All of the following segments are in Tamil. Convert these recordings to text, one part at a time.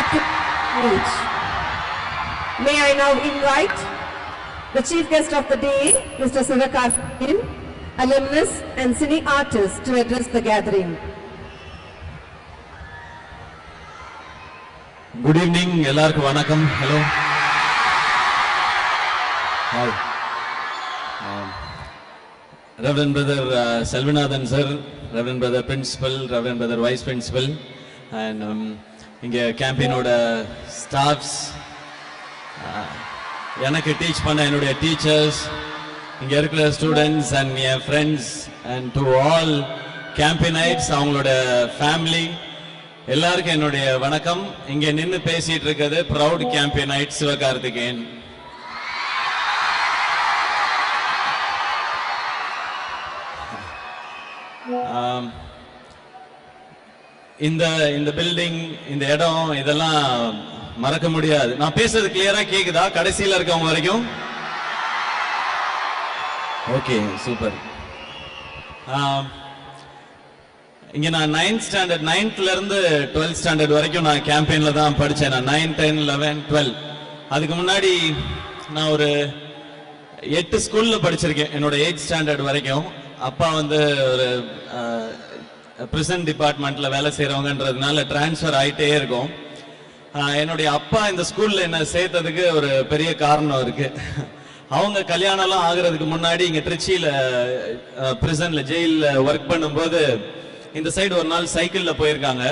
active age. May I now invite the chief guest of the day, Mr. Sivakarthikeyan, alumnus and cine artist to address the gathering. Good evening எல்லாருக்கும் வணக்கம் hello hi reverend brother Selvanathan sir reverend brother principal reverend brother vice principal and இங்கே கேம்பெயினோட ஸ்டாஃப்ஸ் எனக்கு டீச் பண்ண என்னுடைய டீச்சர்ஸ் இங்கே இருக்கிற students and N friends and to all Campionites அவங்களோட ஃபேமிலி எல்லாருக்கும் என்னுடைய வணக்கம். இங்கே நின்று பேசிட்டு இருக்கிறது ப்ரௌட் கேம்பியனைட் சிவகார்த்திகேயன். ஆம், இந்த இந்த பில்டிங் இந்த இடம் இதெல்லாம் மறக்க முடியாது. நான் பேசுறது கிளியரா கேக்குதா? கடைசியில இருக்கவங்க வரைக்கும்? ஓகே சூப்பர் இங்க நான் நைன்த் ஸ்டாண்டர்ட் நைன்த்ல இருந்து டுவெல்த் ஸ்டாண்டர்ட் வரைக்கும் நான் கேம்பெயின்ல தான் படிச்சேன் நான். நைன் டென் லெவன் டுவெல் அதுக்கு முன்னாடி நான் ஒரு எட்டு ஸ்கூல்ல படிச்சிருக்கேன். என்னோட எயிட் ஸ்டாண்டர்ட் வரைக்கும். அப்பா வந்து ஒரு பிரிசன் டிபார்ட்மெண்ட்ல வேலை செய்யறவங்கன்றதுனால டிரான்ஸ்ஃபர் ஆயிட்டே இருக்கும். என்னுடைய அப்பா இந்த ஸ்கூல்ல என்ன சேர்த்ததுக்கு ஒரு பெரிய காரணம் இருக்கு. அவங்க கல்யாணம்லாம் ஆகுறதுக்கு முன்னாடி இங்க திருச்சியில பிரிசன்ல ஜெயில ஒர்க் பண்ணும்போது இந்த சைடு ஒரு நாள் சைக்கிள்ல போயிருக்காங்க.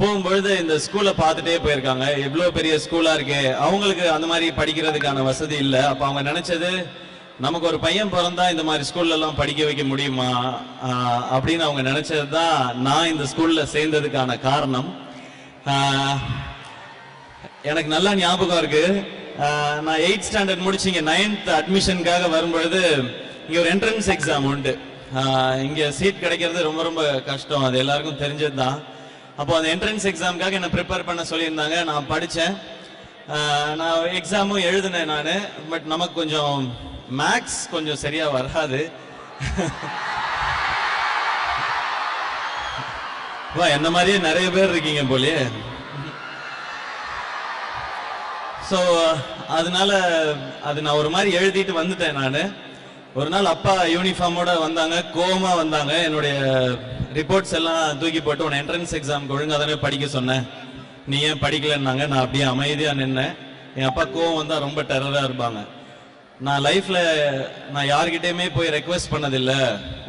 போகும்பொழுது இந்த ஸ்கூலை பார்த்துட்டே போயிருக்காங்க. எவ்வளோ பெரிய ஸ்கூலாக இருக்கே அவங்களுக்கு அந்த மாதிரி படிக்கிறதுக்கான வசதி இல்லை. அப்போ அவங்க நினச்சது நமக்கு ஒரு பையன் பிறந்தா இந்த மாதிரி ஸ்கூல்ல எல்லாம் படிக்க வைக்க முடியுமா? அப்படின்னு அவங்க நினைச்சது தான் நான் இந்த ஸ்கூல்ல சேர்ந்ததுக்கான காரணம். எனக்கு நல்லா ஞாபகம் இருக்கு. நான் எயிட் ஸ்டாண்டர்ட் முடிச்சு இங்க நைன்த் அட்மிஷனுக்காக வரும்பொழுது இங்க ஒரு என்ட்ரன்ஸ் எக்ஸாம் உண்டு. இங்கே இங்க சீட் கிடைக்கிறது ரொம்ப ரொம்ப கஷ்டம். அது எல்லாருக்கும் தெரிஞ்சது தான் அப்போ அந்த என்ட்ரன்ஸ் எக்ஸாமுக்காக என்னை ப்ரிப்பேர் பண்ண சொல்லியிருந்தாங்க. நான் படித்தேன் நான் எக்ஸாமும் எழுதினேன் நான். பட் நமக்கு கொஞ்சம் மேக்ஸ் கொஞ்சம் சரியா வராது. வா என்ன மாதிரியே நிறைய பேர் இருக்கீங்க போலயே. ஸோ அதனால அது நான் ஒரு மாதிரி எழுதிட்டு வந்துட்டேன் நான். ஒரு நாள் அப்பா யூனிஃபார்மோட வந்தாங்க கோமா வந்தாங்க. என்னுடைய ரிப்போர்ட்ஸ் எல்லாம் தூக்கி போட்டு உன்னை என்ட்ரன்ஸ் எக்ஸாமுக்கு ஒழுங்காக தானே படிக்க சொன்னேன். நீ ஏன் படிக்கலன்னாங்க நான் அப்படியே அமைதியாக நின்னேன். என் அப்பா கோவம் வந்தால் ரொம்ப டெரராக இருப்பாங்க. நான் லைஃப்ல நான் யார்கிட்டயுமே போய் ரெக்வெஸ்ட் பண்ணதில்ல.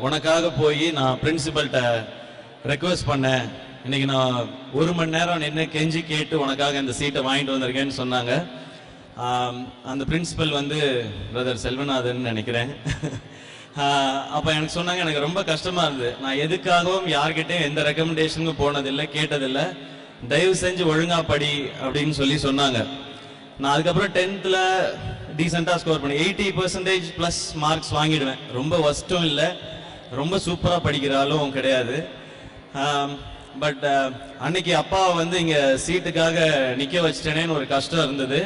உனக்காக போய் நான் பிரின்சிபல்கிட்ட ரெக்வெஸ்ட் பண்ணேன். இன்னைக்கு நான் ஒரு மணி நேரம் நின்று கெஞ்சி கேட்டு உனக்காக இந்த சீட்டை வாங்கிட்டு வந்திருக்கேன்னு சொன்னாங்க. அந்த பிரின்சிபல் வந்து பிரதர் செல்வநாதன் நினைக்கிறேன். அப்போ எனக்கு சொன்னாங்க எனக்கு ரொம்ப கஷ்டமாக இருந்தது. நான் எதுக்காகவும் யார்கிட்டையும் எந்த ரெக்கமெண்டேஷனுக்கும் போனதில்லை கேட்டதில்லை. தயவு செஞ்சு ஒழுங்கா படி அப்படின்னு சொல்லி சொன்னாங்க. நான் அதுக்கப்புறம் டென்த்தில் டீசெண்டாக ஸ்கோர் பண்ணி. எயிட்டி பர்சன்டேஜ் ப்ளஸ் மார்க்ஸ் வாங்கிடுவேன். ரொம்ப ஒஸ்ட்டும் இல்லை. ரொம்ப சூப்பராக படிக்கிற ஆளும் கிடையாது பட் அன்னைக்கு அப்பா வந்து இங்கே சீட்டுக்காக நிற்க வச்சிட்டேனேன்னு ஒரு கஷ்டம் இருந்தது.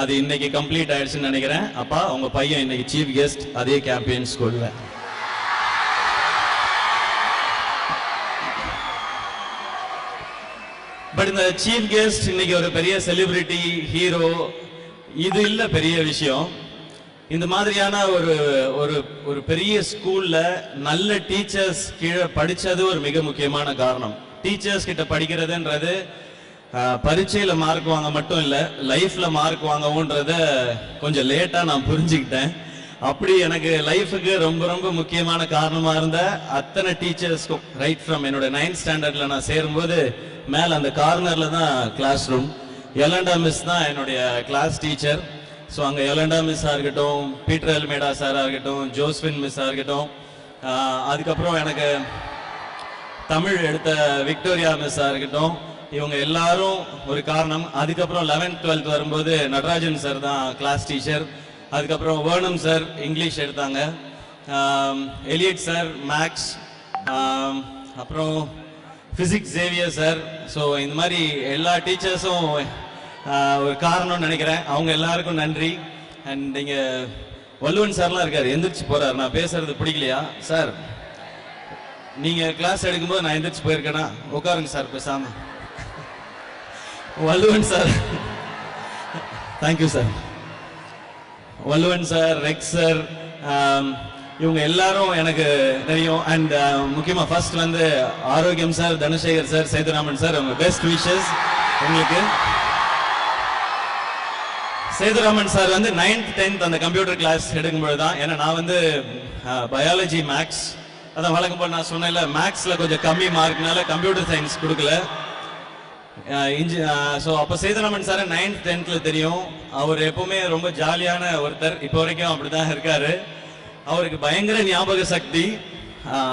அது இன்னைக்கு கம்ப்ளீட் ஆயிடுச்சுன்னு நினைக்கிறேன். அப்பா உங்கள் பையன் இன்னைக்கு சீஃப் கெஸ்ட் அதே கேம்பியன் ஸ்கூலில் பட் இந்த சீஃப் கெஸ்ட் இன்னைக்கு ஒரு பெரிய செலிபிரிட்டி ஹீரோ இது இல்ல பெரிய விஷயம். இந்த மாதிரியான ஒரு ஒரு ஒரு பெரிய ஸ்கூல்ல நல்ல டீச்சர்ஸ் கீழே படிச்சது ஒரு மிக முக்கியமான காரணம். டீச்சர்ஸ் கிட்ட படிக்கிறதுன்றது பரீட்சையில மார்க் வாங்க மட்டும் இல்ல லைஃப்ல மார்க் வாங்கவும்ன்றத கொஞ்சம் லேட்டா நான் புரிஞ்சுக்கிட்டேன். அப்படி எனக்கு லைஃபுக்கு ரொம்ப ரொம்ப முக்கியமான காரணமா இருந்த அத்தனை டீச்சர்ஸ்க்கும் ரைட் ஃப்ரம் என்னோட நைன்த் ஸ்டாண்டர்ட்ல நான் சேரும்போது மேல அந்த கார்னர்ல தான் கிளாஸ் ரூம் எலண்டா மிஸ் தான் என்னுடைய கிளாஸ் டீச்சர் ஸோ அங்கே எலண்டா மிஸ்ஸாக இருக்கட்டும் பீட்டர் எல்மேடா சாராக இருக்கட்டும் ஜோஸ்வின் மிஸ்ஸாக இருக்கட்டும். அதுக்கப்புறம் எனக்கு தமிழ் எடுத்த விக்டோரியா மிஸ்ஸாக இருக்கட்டும். இவங்க எல்லாரும் ஒரு காரணம். அதுக்கப்புறம் லெவன்த் டுவெல்த் வரும்போது நடராஜன் சார் தான் கிளாஸ் டீச்சர் அதுக்கப்புறம் வேர்ணம் சார் இங்கிலீஷ் எடுத்தாங்க. எலியட் சார் மேக்ஸ் அப்புறம் பிசிக்ஸ் ஜேவியர் சார் ஸோ இந்த மாதிரி எல்லா டீச்சர்ஸும் ஒரு காரணம்னு நினைக்கிறேன். அவங்க எல்லாருக்கும் நன்றி. அண்ட் நீங்கள் வல்லுவன் சார்லாம் இருக்காரு. எந்திரிச்சு போகிறார் நான் பேசுறது பிடிக்கலையா? சார் நீங்கள் கிளாஸ் எடுக்கும்போது நான் எந்திரிச்சு போயிருக்கேனா? உட்காருங்க சார் பேசாம. Valluvan sir thank you sir Valluvan sir Rex sir இவங்க எல்லாரும் எனக்கு தெரியும். அண்ட் uh, முக்கியமா ஃபர்ஸ்ட் வந்து Arokiam sir Dhanasekar sir Sethuraman sir உங்க பெஸ்ட் விஷஸ் உங்களுக்கு. சேதுராமன் சார் வந்து நைன்த் டென்த் அந்த கம்ப்யூட்டர் கிளாஸ் எடுக்கும்போது தான். ஏன்னா நான் வந்து uh, பயாலஜி மேக்ஸ் அதான் வழக்கம் போல் நான் சொன்னேன்ல மேக்ஸில் கொஞ்சம் கம்மி மார்க்னால கம்ப்யூட்டர் சயின்ஸ் கொடுக்கல. Uh, இன்ஜி ஸோ அப்போ சேதுராமன் சார் நைன்த் டென்த்தில் தெரியும். அவர் எப்பவுமே ரொம்ப ஜாலியான ஒருத்தர். இப்போ வரைக்கும் அப்படிதான் இருக்காரு. அவருக்கு பயங்கர ஞாபக சக்தி.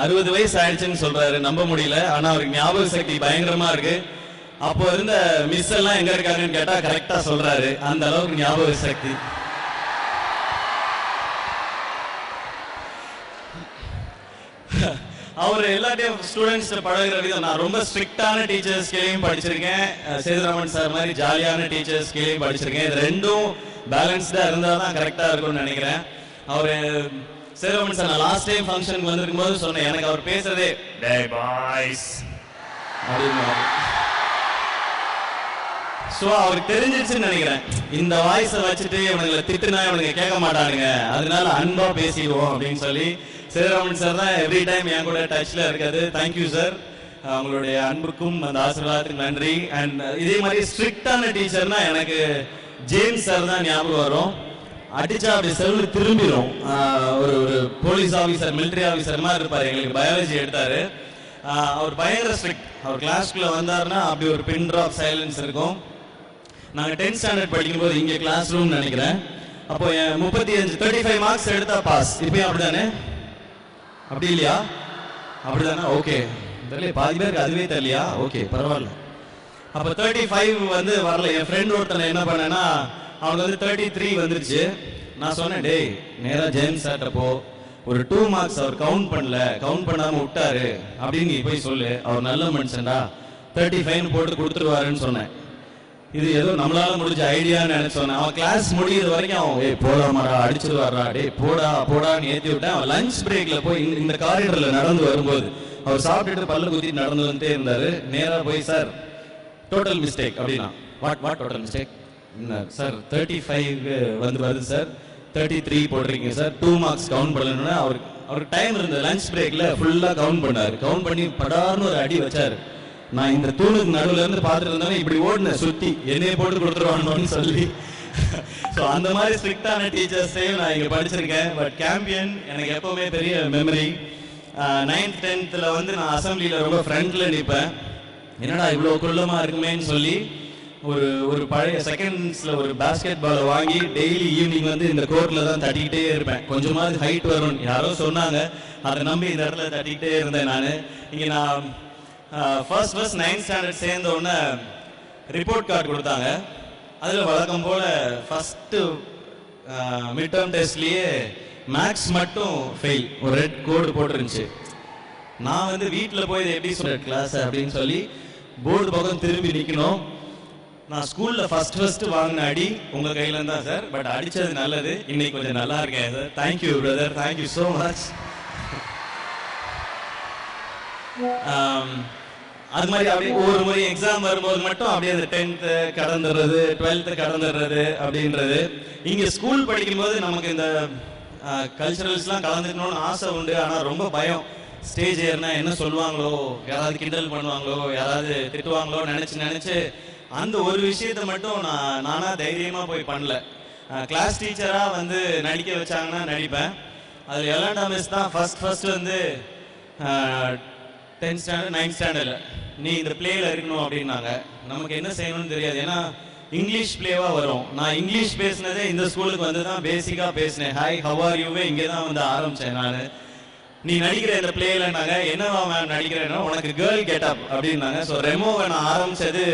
அறுபது வயசு ஆயிடுச்சுன்னு சொல்றாரு. நம்ப முடியல. ஆனா அவருக்கு ஞாபக சக்தி பயங்கரமா இருக்கு. அப்போ இருந்த மிஸ் எல்லாம் எங்க இருக்காருன்னு கேட்டா கரெக்டா சொல்றாரு. அந்த அளவுக்கு ஞாபக சக்தி. அவர் எல்லாத்தையும் ஸ்டூடெண்ட்ஸ் பழகுற விதம். நான் ரொம்ப ஸ்ட்ரிக்டான டீச்சர்ஸ் கீழேயும் படிச்சிருக்கேன். சேதுராமன் சார் மாதிரி ஜாலியான டீச்சர்ஸ் கீழேயும் படிச்சிருக்கேன். இது ரெண்டும் பேலன்ஸ்டா இருந்தால் தான் கரெக்டா இருக்கும்னு நினைக்கிறேன். அவர் சேதுராமன் சார் நான் லாஸ்ட் டைம் ஃபங்க்ஷனுக்கு வந்திருக்கும் போது சொன்னேன் எனக்கு அவர் பேசுறதே டே பாய்ஸ் அப்படின்னு. ஸோ அவருக்கு தெரிஞ்சிருச்சுன்னு நினைக்கிறேன். இந்த வாய்ஸை வச்சுட்டு இவனுங்களை திட்டுனா இவனுங்க கேட்க மாட்டானுங்க. அதனால அன்பா பேசிடுவோம் அப்படின்னு சொல்லி சிவராமன் சார் தான் எவ்ரி டைம் என் கூட டச்ல இருக்காது தேங்க்யூ சார் அவங்களுடைய அன்புக்கும் அந்த ஆசீர்வாதத்துக்கு நன்றி. அண்ட் இதே மாதிரி ஸ்ட்ரிக்டான டீச்சர்னா எனக்கு ஜேம்ஸ் சார் தான் ஞாபகம் வரும். அடிச்சா அப்படி செல்லு திரும்பிடும் ஒரு ஒரு போலீஸ் ஆபீசர் மிலிட்டரி ஆபீசர் மாதிரி இருப்பார். எங்களுக்கு பயாலஜி எடுத்தாரு. அவர் பயங்கர ஸ்ட்ரிக்ட் அவர் கிளாஸ்க்குள்ள வந்தாருன்னா அப்படி ஒரு பின் ட்ராப் சைலன்ஸ் இருக்கும். நாங்க டென்த் ஸ்டாண்டர்ட் படிக்கும்போது இங்க கிளாஸ் ரூம் நினைக்கிறேன். அப்போ என் முப்பத்தி அஞ்சு தேர்ட்டி ஃபைவ் மார்க்ஸ் எடுத்தா பாஸ் இப்பயும் அப்படிதானே? அப்படி இல்லையா? அப்படிதானே? ஓகே தெரியல பாதி பேருக்கு அதுவே தெரியலையா? ஓகே பரவாயில்ல. அப்போ தேர்ட்டி ஃபைவ் வந்து வரல. என் ஃப்ரெண்ட் ஒருத்தனை என்ன பண்ணேன்னா அவனுக்கு வந்து தேர்ட்டி த்ரீ வந்துருச்சு. நான் சொன்னேன் டேய் நேராக ஜேம்ஸ் சார்ட்ட போ. ஒரு டூ மார்க்ஸ் அவர் கவுண்ட் பண்ணல. கவுண்ட் பண்ணாம விட்டாரு. அப்படின்னு நீ போய் சொல்லு. அவர் நல்ல மனுஷன்டா. தேர்ட்டி ஃபைவ் போட்டு கொடுத்துருவாருன்னு சொன்னேன். இது ஏதோ நம்மளால முடிஞ்ச ஐடியான்னு நினைச்சோம் அவன் கிளாஸ் முடியிற வரைக்கும் அவன் ஏய் போடாமாடா அடிச்சிருவாரா டே போடா போடான்னு ஏத்தி விட்டேன். அவன் லஞ்ச் பிரேக்ல போய் இந்த- இந்த காரிடர்ல நடந்து வரும்போது அவர் சாப்பிட்டுட்டு பல்லு குத்தி நடந்து வந்துட்டே இருந்தாரு. நேரா போய் சார் டோட்டல் மிஸ்டேக் அப்படின்னா. What what total mistake sir thirty five வந்து வருது சார் தேர்ட்டி த்ரீ போட்டிருக்கீங்க சார் டூ மார்க்ஸ் கவுண்ட் பண்ணணும்னா அவருக்கு அவருக்கு டைம் இருந்தது லஞ்ச் பிரேக்ல ஃபுல்லாக கவுண்ட் பண்ணார். கவுண்ட் பண்ணி படார்னு ஒரு அடி வச்சார். நான் இந்த தூணுக்கு நடுவில் இருந்து பார்த்துட்டு இருந்தாலும் இப்படி ஓடினேன் சுற்றி என்னையே போட்டு கொடுத்துருவானோன்னு சொல்லி. ஸோ அந்த மாதிரி ஸ்ட்ரிக்டான டீச்சர்ஸையும் நான் இங்கே படிச்சிருக்கேன். பட் கேம்பியன் எனக்கு எப்பவுமே பெரிய மெமரி நைன்த் டென்த்தில் வந்து நான் அசம்பிளியில் ரொம்ப ஃப்ரண்ட்ல நிற்பேன் என்னடா இவ்வளோ குள்ளமாக இருக்குமேன்னு சொல்லி ஒரு ஒரு பழைய செகண்ட்ஸ்ல ஒரு பேஸ்கெட் பால் வாங்கி டெய்லி ஈவினிங் வந்து இந்த கோர்ட்ல தான் தட்டிக்கிட்டே இருப்பேன். கொஞ்சமாவது ஹைட் வரும் யாரோ சொன்னாங்க. அதை நம்பி இந்த இடத்துல தட்டிக்கிட்டே இருந்தேன் நான். இங்கே நான் ஃபர்ஸ்ட் ஃபர்ஸ்ட் நைன்த் ஸ்டாண்டர்ட் சேர்ந்த உடனே ரிப்போர்ட் கார்டு கொடுத்தாங்க. அதில் வழக்கம் போல் ஃபஸ்ட்டு மிட் டேர்ம் டெஸ்ட்லேயே மேக்ஸ் மட்டும் ஃபெயில் ஒரு ரெட் கோடு போட்டுருந்துச்சு. நான் வந்து வீட்டில் போய் எப்படி சொல்கிறேன் கிளாஸ் அப்படின்னு சொல்லி போர்டு பக்கம் திரும்பி நிற்கணும் நான் ஸ்கூல்ல ஃபர்ஸ்ட் ஃபர்ஸ்ட் வாங்கின அடி உங்க கையில இருந்தா சார் பட் அடிச்சது நல்லது. இன்னைக்கு கொஞ்சம் நல்லா இருக்கேன் sir thank you brother thank you so much அது மாதிரி அப்படியே ஒவ்வொரு முறை எக்ஸாம் வரும்போது மட்டும் அப்படியே அந்த டென்த்து கடந்துடுறது டுவெல்த்து கடந்துடுறது அப்படின்றது. இங்கே ஸ்கூல் படிக்கும்போது நமக்கு இந்த uh, கல்ச்சுரல்ஸ்லாம் கலந்துக்கணும்னு ஆசை உண்டு. ஆனால் ரொம்ப பயம். ஸ்டேஜ் ஏறினா என்ன சொல்லுவாங்களோ? யாராவது கிண்டல் பண்ணுவாங்களோ? யாராவது திட்டுவாங்களோ நினச்சி நினச்சி அந்த ஒரு விஷயத்த மட்டும் நான் நானா தைரியமா போய் பண்ணல. கிளாஸ் டீச்சரா வந்து நடிக்க வச்சாங்கன்னா நடிப்பேன். அதுல எலாண்டா மிஸ் தான் ஃபர்ஸ்ட் ஃபர்ஸ்ட் வந்து டென்த் ஸ்டாண்டர்ட் நைன்த் ஸ்டாண்டர்ட்ல நீ இந்த பிளேல இருக்கணும் அப்படின்னாங்க. நமக்கு என்ன செய்யணும்னு தெரியாது. ஏன்னா இங்கிலீஷ் பிளேவா வரும். நான் இங்கிலீஷ் பேசினதே இந்த ஸ்கூலுக்கு வந்து தான் பேசிக்கா பேசினேன். ஹாய் ஹவ் ஆர் யூவே இங்கே தான் வந்து ஆரம்பிச்சேன் நான். நீ நடிக்கிற இந்த பிளேலனாங்க என்னவா மேம் நடிக்கிறேன்னா உனக்கு கேர்ள் கெட்டப் அப்படின்னாங்க. ஸோ ரெமோவை நான் ஆரம்பிச்சது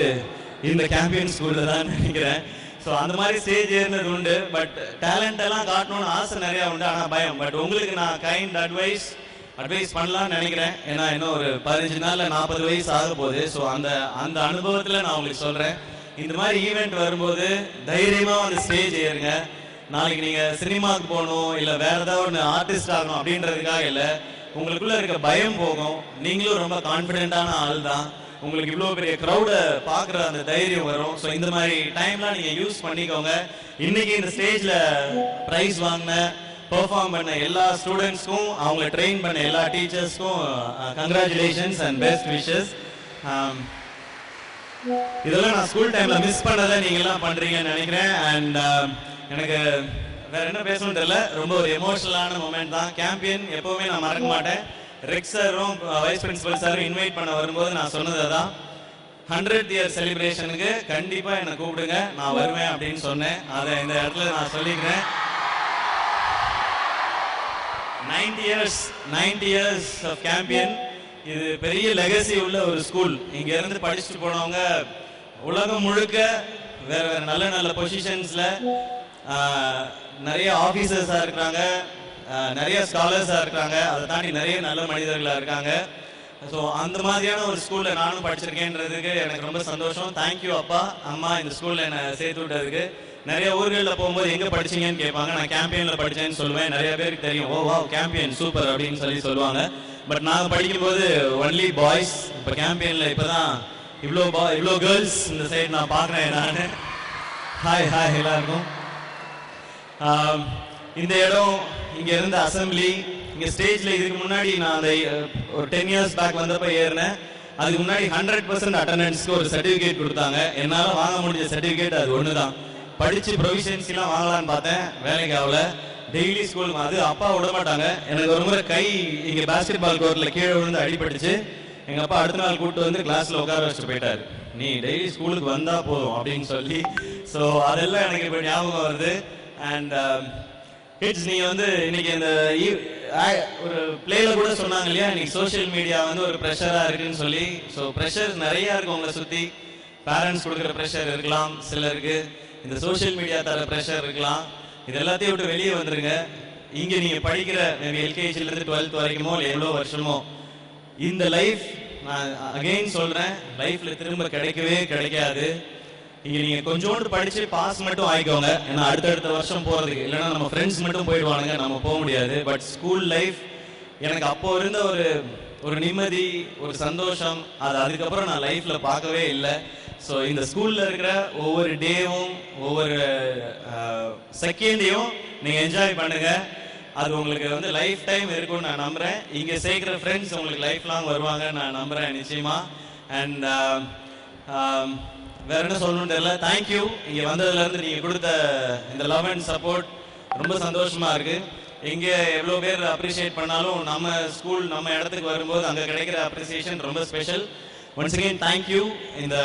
இந்த கேம்பியன் ஸ்கூல்ல தான் நினைக்கிறேன். ஸோ அந்த மாதிரி ஸ்டேஜ் ஏறினது உண்டு. பட் டேலண்ட் எல்லாம் காட்டணும்னு ஆசை நிறைய உண்டு. ஆனால் பயம். பட் உங்களுக்கு நான் கைண்ட் அட்வைஸ் அட்வைஸ் பண்ணலாம்னு நினைக்கிறேன். ஏன்னா இன்னும் ஒரு பதினஞ்சு நாளில் நாற்பது வயசு ஆக போகுது. ஸோ அந்த அந்த அனுபவத்தில் நான் உங்களுக்கு சொல்கிறேன் இந்த மாதிரி ஈவெண்ட் வரும்போது தைரியமாக வந்து ஸ்டேஜ் ஏறுங்க. நாளைக்கு நீங்கள் சினிமாவுக்கு போகணும் இல்லை வேற ஏதாவது ஒன்று ஆர்டிஸ்ட் ஆகணும் அப்படின்றதுக்காக இல்லை உங்களுக்குள்ளே இருக்க பயம் போகும். நீங்களும் ரொம்ப கான்ஃபிடென்ட்டான ஆள் தான் உங்களுக்கு இவ்வளோ பெரிய க்ரௌடை பார்க்குற அந்த தைரியம் வரும். ஸோ இந்த மாதிரி டைம்லாம் நீங்கள் யூஸ் பண்ணிக்கோங்க. இன்னைக்கு இந்த ஸ்டேஜில் ப்ரைஸ் வாங்கின பெர்ஃபார்ம் பண்ண எல்லா ஸ்டூடெண்ட்ஸ்க்கும் அவங்கள ட்ரெயின் பண்ண எல்லா டீச்சர்ஸ்க்கும் கங்க்ராச்சுலேஷன்ஸ் அண்ட் பெஸ்ட் விஷஸ் இதெல்லாம் நான் ஸ்கூல் டைம்ல மிஸ் பண்ணதை நீங்க எல்லாம் பண்றீங்கன்னு நினைக்கிறேன். அண்ட் um, எனக்கு வேற என்ன பேசணும்னு தெரியல. ரொம்ப ஒரு எமோஷனலான மூமெண்ட் தான். கேம்பியன் எப்பவுமே நான் மறக்க மாட்டேன். ரெக் சாரும் வைஸ் பிரின்சிபல் சாரும் இன்வைட் பண்ண வரும்போது நான் சொன்னது அதான். ஹண்ட்ரட் இயர் செலிப்ரேஷனுக்கு கண்டிப்பா என்னை கூப்பிடுங்க நான் வருவேன் அப்படின்னு சொன்னேன். அதை இந்த இடத்துல நான் சொல்லிக்கிறேன். 90 இயர்ஸ் 90 இயர்ஸ் ஆஃப் கேம்பியன் இது பெரிய லெகசி உள்ள ஒரு ஸ்கூல் இங்க இருந்து படிச்சுட்டு போனவங்க உலகம் முழுக்க வேற வேற நல்ல நல்ல பொசிஷன்ஸ்ல நிறைய ஆபீசர்ஸா இருக்கிறாங்க. நிறைய ஸ்காலர்ஸாக இருக்காங்க. அதை தாண்டி நிறைய நல்ல மனிதர்களாக இருக்காங்க. ஸோ அந்த மாதிரியான ஒரு ஸ்கூலில் நானும் படிச்சிருக்கேன்றதுக்கு எனக்கு ரொம்ப சந்தோஷம். தேங்க்யூ அப்பா அம்மா இந்த ஸ்கூலில் என்னை சேர்த்து விட்டதுக்கு. நிறைய ஊர்களில் போகும்போது எங்கே படிச்சீங்கன்னு கேட்பாங்க. நான் கேம்பியனில் படித்தேன்னு சொல்லுவேன். நிறைய பேருக்கு தெரியும். ஓ வா கேம்பியன் சூப்பர் அப்படின்னு சொல்லி சொல்லுவாங்க. பட் நான் படிக்கும்போது ஒன்லி பாய்ஸ் இப்போ கேம்பியனில் இப்போ தான் இவ்வளோ பா இவ்வளோ கேர்ள்ஸ் இந்த சைடு நான் பார்க்குறேன் நான். ஹாய் ஹாய் எல்லாருக்கும். இந்த இடம் இங்க இருந்த அசெம்பிளி இங்க ஸ்டேஜ்ல இதுக்கு முன்னாடி நான் அந்த ஒரு டென் இயர்ஸ் பேக் வந்தப்ப ஏறினேன். அதுக்கு முன்னாடி ஹண்ட்ரட் பர்சன்ட் அட்டண்டன்ஸ்க்கு ஒரு சர்டிபிகேட் கொடுத்தாங்க. என்னால வாங்க முடிஞ்ச சர்டிபிகேட் அது ஒண்ணுதான். படிச்சு ப்ரொவிஷன்ஸ் எல்லாம் வாங்கலாம்னு பார்த்தேன். வேலைக்கு ஆகல. டெய்லி ஸ்கூல் அது அப்பா விட மாட்டாங்க. எனக்கு ஒரு முறை கை இங்க பேஸ்கெட் பால் கோர்ட்ல கீழே விழுந்து அடிபட்டுச்சு. எங்க அப்பா அடுத்த நாள் கூப்பிட்டு வந்து கிளாஸ்ல உட்கார வச்சுட்டு போயிட்டாரு. நீ டெய்லி ஸ்கூலுக்கு வந்தா போதும் அப்படின்னு சொல்லி. ஸோ அதெல்லாம் எனக்கு இப்போ ஞாபகம் வருது. அண்ட் ஹிட்ஸ் நீங்க வந்து இன்னைக்கு இந்த ஆ- ஒரு பிளேல கூட சொன்னாங்க இல்லையா? இன்னைக்கு சோஷியல் மீடியா வந்து ஒரு ப்ரெஷரா இருக்குன்னு சொல்லி. ஸோ ப்ரெஷர் நிறைய இருக்கு உங்களை சுத்தி. பேரண்ட்ஸ் கொடுக்குற ப்ரெஷர் இருக்கலாம் சிலருக்கு. இந்த சோஷியல் மீடியா தர ப்ரெஷர் இருக்கலாம். இது எல்லாத்தையும் விட்டு வெளியே வந்துருங்க. இங்க நீங்க படிக்கிற மேபி எல்கேஜில இருந்து டுவெல்த் வரைக்குமோ இல்லை எவ்வளோ வருஷமோ இந்த லைஃப் நான் அகைன் சொல்றேன் லைஃப்ல திரும்ப கிடைக்கவே கிடைக்காது. இங்க நீங்க கொஞ்சோண்டு படிச்சு பாஸ் மட்டும் ஆயிக்கோங்க. ஏன்னா அடுத்தடுத்த வருஷம் போறதுக்கு. இல்லைன்னா நம்ம ஃப்ரெண்ட்ஸ் மட்டும் போயிடுவானுங்க. நம்ம போக முடியாது. பட் ஸ்கூல் லைஃப் எனக்கு அப்போ இருந்த ஒரு ஒரு நிம்மதி ஒரு சந்தோஷம் அது அதுக்கப்புறம் நான் லைஃப்ல பார்க்கவே இல்லை. ஸோ இந்த ஸ்கூல்ல இருக்கிற ஒவ்வொரு டேவும் ஒவ்வொரு செகண்டையும் நீங்க என்ஜாய் பண்ணுங்க. அது உங்களுக்கு வந்து லைஃப் டைம் இருக்கும்னு நான் நம்புறேன். இங்க சேர்க்கிற ஃப்ரெண்ட்ஸ் உங்களுக்கு லைஃப் லாங் வருவாங்க. நான் நம்புறேன் நிச்சயமா. அண்ட் வேற என்ன சொல்லணும்னு தெரியல. தேங்க்யூ இங்க வந்ததுல இருந்து நீங்க கொடுத்த இந்த லவ் அண்ட் சப்போர்ட் ரொம்ப சந்தோஷமா இருக்கு. இங்க எவ்வளவு பேர் அப்ரிஷியேட் பண்ணாலும் நம்ம ஸ்கூல் நம்ம இடத்துக்கு வரும்போது அங்க கிடைக்கிற அப்ரிசியேஷன் ரொம்ப ஸ்பெஷல் ஒன்ஸ் அகெயின் தேங்க்யூ இந்த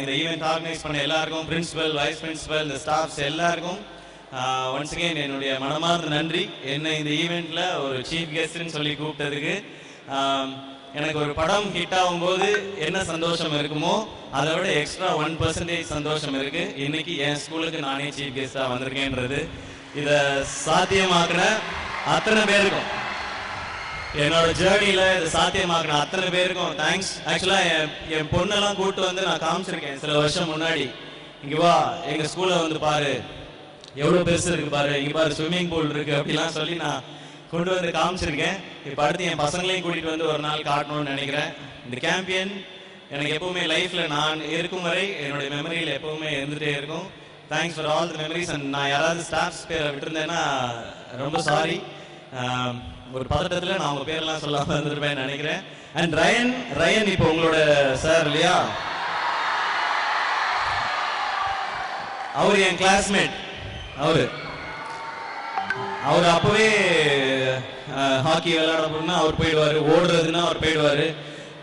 இந்த ஈவெண்ட் ஆர்கனைஸ் பண்ண எல்லாருக்கும் பிரின்சிபல் வைஸ் பிரின்சிபல் இந்த ஸ்டாஃப்ஸ் எல்லாருக்கும் ஒன்ஸ் அகெயின் என்னுடைய மனமார்ந்த நன்றி. என்னை இந்த ஈவெண்ட்ல ஒரு சீஃப் கெஸ்ட்னு சொல்லி கூப்பிட்டதுக்கு எனக்கு ஒரு படம் ஹிட் ஆகும்போது என்ன சந்தோஷம் இருக்குமோ அதை விட எக்ஸ்ட்ரா ஒன் பர்சன்டேஜ் சந்தோஷம் இருக்கு. இன்னைக்கு என் ஸ்கூலுக்கு நானே சீஃப் கெஸ்டா வந்திருக்கேன்றது. இத சாத்தியமாக்குன அத்தனை பேருக்கும். என்னோட ஜேர்னில இதை சாத்தியமாக்குன அத்தனை பேருக்கும் தேங்க்ஸ் ஆக்சுவலா என் என் பொண்ணெல்லாம் கூட்டு வந்து நான் காமிச்சிருக்கேன் சில வருஷம் முன்னாடி. இங்க வா எங்க ஸ்கூல்ல வந்து பாரு. எவ்வளவு பெருசு இருக்கு பாரு. இங்க பாரு ஸ்விம்மிங் பூல் இருக்கு அப்படிலாம் சொல்லி நான் கொண்டு வந்து காமிச்சிருக்கேன். இப்போ அடுத்து என் பசங்களையும் கூட்டிட்டு வந்து ஒரு நாள் காட்டணும்னு நினைக்கிறேன். இந்த கேம்பியன் எனக்கு எப்பவுமே லைஃப்ல நான் இருக்கும் வரை என்னுடைய மெமரியில் எப்பவுமே இருந்துகிட்டே இருக்கும். Thanks for all the memories and நான் யாராவது ஸ்டாஃப்ஸ் பேரை விட்டுருந்தேன்னா ரொம்ப சாரி ஒரு பதட்டத்தில் நான் உங்கள் பேரெல்லாம் சொல்லாமல் இருந்திருப்பேன்னு நினைக்கிறேன். அண்ட் ரயன் ரயன் இப்போ உங்களோட சார் இல்லையா? அவர் என் கிளாஸ்மேட் அவரு. அவர் அப்பவே ஹாக்கி விளையாடணும்னா அவர் போயிடுவாரு ஓடுறதுன்னா அவர் போயிடுவாரு.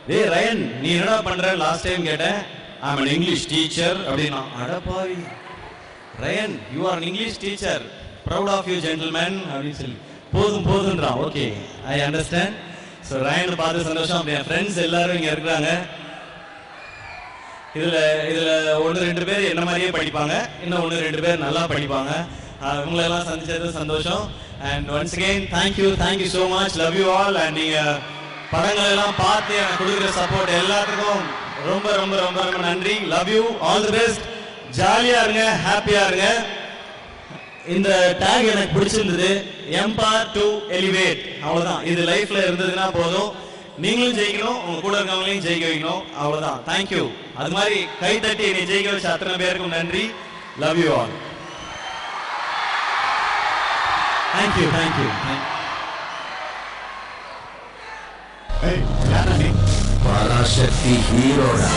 டேய் ரயன் நீ என்னடா பண்ற? லாஸ்ட் டைம் கேட்டேன். ஐம் அன் இங்கிலீஷ் டீச்சர் அப்படின்னா அடப்பாவி Ryan you are English teacher proud of you gentleman அப்படின்னு சொல்லி. போதும் போதுன்றான் ஓகே ஐ அண்டர்ஸ்டாண்ட் ஸோ ரயனை பார்த்து சந்தோஷம். அப்படி என் ஃப்ரெண்ட்ஸ் எல்லாரும் இங்கே இருக்கிறாங்க. இதில் இதில் ஒன்று ரெண்டு பேர் என்ன மாதிரியே படிப்பாங்க. இன்னும் ஒன்று ரெண்டு பேர் நல்லா படிப்பாங்க. இவங்களெல்லாம் சந்திச்சது சந்தோஷம். And once again thank you thank you so much love you all and நீங்கள் படங்கள் எல்லாம் பார்த்து எனக்கு கொடுக்குற சப்போர்ட் எல்லாத்துக்கும் ரொம்ப ரொம்ப ரொம்ப ரொம்ப நன்றி. Love you all the best ஜாலியாக இருங்க ஹாப்பியாக இருங்க. இந்த டேக் எனக்கு பிடிச்சிருந்தது. எம்பவர் டு எலிவேட் அவ்வளோதான் இது லைஃப்பில் இருந்ததுன்னா போதும். நீங்களும் ஜெயிக்கணும் உங்க கூட இருக்கவங்களையும் ஜெயிக்க வைக்கணும். அவ்வளவுதான். தேங்க்யூ அது மாதிரி கை தட்டி என்னை ஜெயிக்க வச்ச அத்தனை பேருக்கும் நன்றி. Love you all thank you thank you ஏய், யாரா நீ? பராசக்தி ஹீரோடா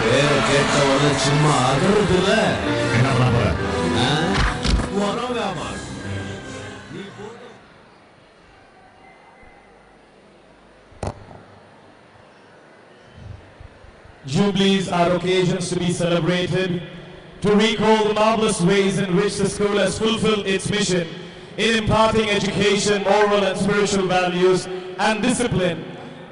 பேரை கேட்ட உடனே சும்மா அகருதுல என்ன பண்ண போற உரம் வியாபாரம் Jubilees are occasions to be celebrated, to recall the marvelous ways in which the school has fulfilled its mission in imparting education, moral and spiritual values and discipline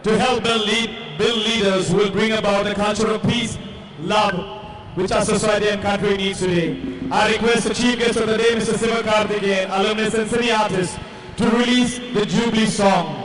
to help build, lead, build leaders who will bring about a culture of peace, love, which our society and country needs today. I request the chief guest of the day, Mr. Siva Karthikeyan, alumnus and city artist, to release the Jubilee song.